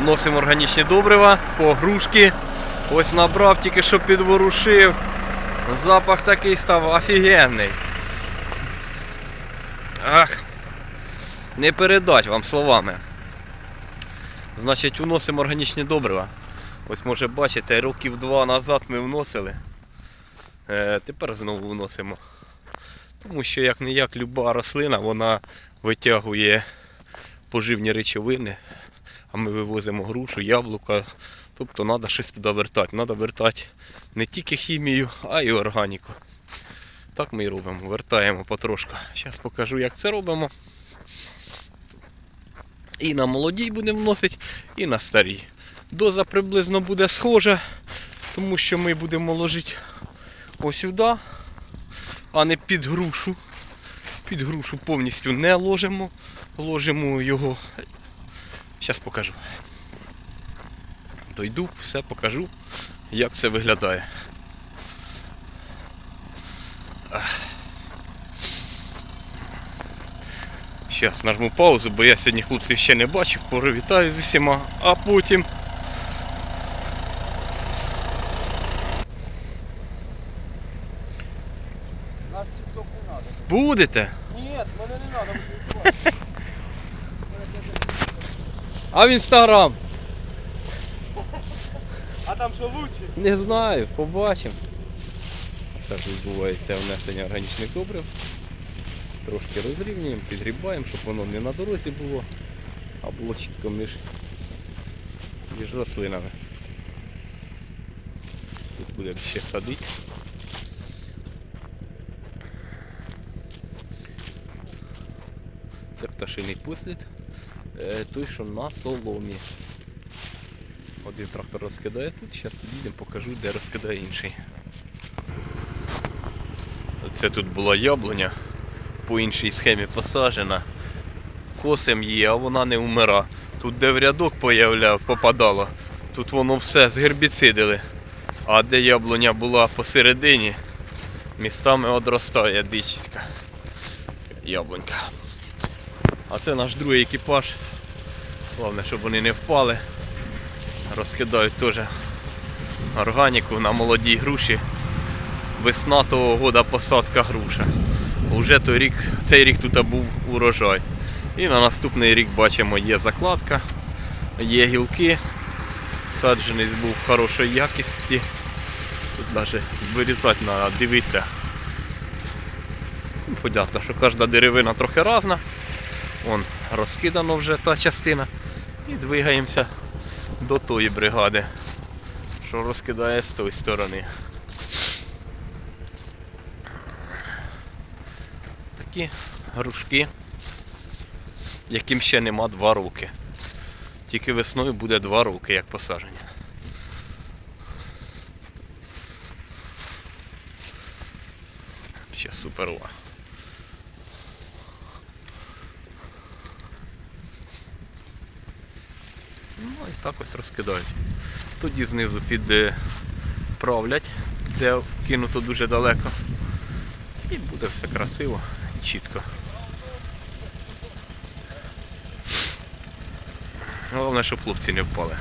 Вносимо органічні добрива, погрушки. Ось набрав, тільки що підворушив. Запах такий став офігенний. Ах, не передать вам словами. Значить, вносимо органічні добрива. Ось може бачите, років два назад ми вносили. Е, тепер знову вносимо. Тому що як не як люба рослина, вона витягує поживні речовини, а ми вивозимо грушу, яблука. Тобто треба щось туди вертати. Треба вертати не тільки хімію, а й органіку. Так ми і робимо, вертаємо потрошку. Зараз покажу, як це робимо. І на молодій будемо вносити, і на старій. Доза приблизно буде схожа, тому що ми будемо ложити ось сюди, а не під грушу. Під грушу повністю не ложимо. Ложимо його. Зараз покажу. Дойду, все покажу, як це виглядає. Зараз нажму паузу, бо я сьогодні хлопців ще не бачив, привітаю з усіма, а потім. Нас тік-ток не надо. Будете? Ні, мене не надо. А в інстаграм? А там що лучше? Не знаю, побачимо. Так відбувається внесення органічних добрив. Трошки розрівнюємо, підгрібаємо, щоб воно не на дорозі було, а було чітко між, між рослинами. Тут будемо ще садити. Це пташиний послід, той, що на соломі. Один трактор розкидає тут, зараз підійдемо, покажу, де розкидає інший. Це тут була яблуня, по іншій схемі посаджена. Косим її, а вона не вмира. Тут де в рядок появляв, попадало, тут воно все згербіцидили. А де яблуня була посередині, містами одростає дичська яблунька. А це наш другий екіпаж. Головне, щоб вони не впали розкидають теж органіку на молодій груші. Весна того года посадка груша. Уже той рік, цей рік тут був урожай. І на наступний рік бачимо є закладка, є гілки. Саджений був хорошої якісті. Тут навіть вирізати треба, дивитися. Понятно, що кожна деревина трохи різна. Вон розкидано вже та частина. І двигаємося до тої бригади, що розкидає з тої сторони. Такі грушки, яким ще нема два роки. Тільки весною буде два роки, як посадження. Ще суперова. Ну і так ось розкидають. Тоді знизу підправлять, де вкинуто дуже далеко. І буде все красиво і чітко. Головне, щоб хлопці не впали.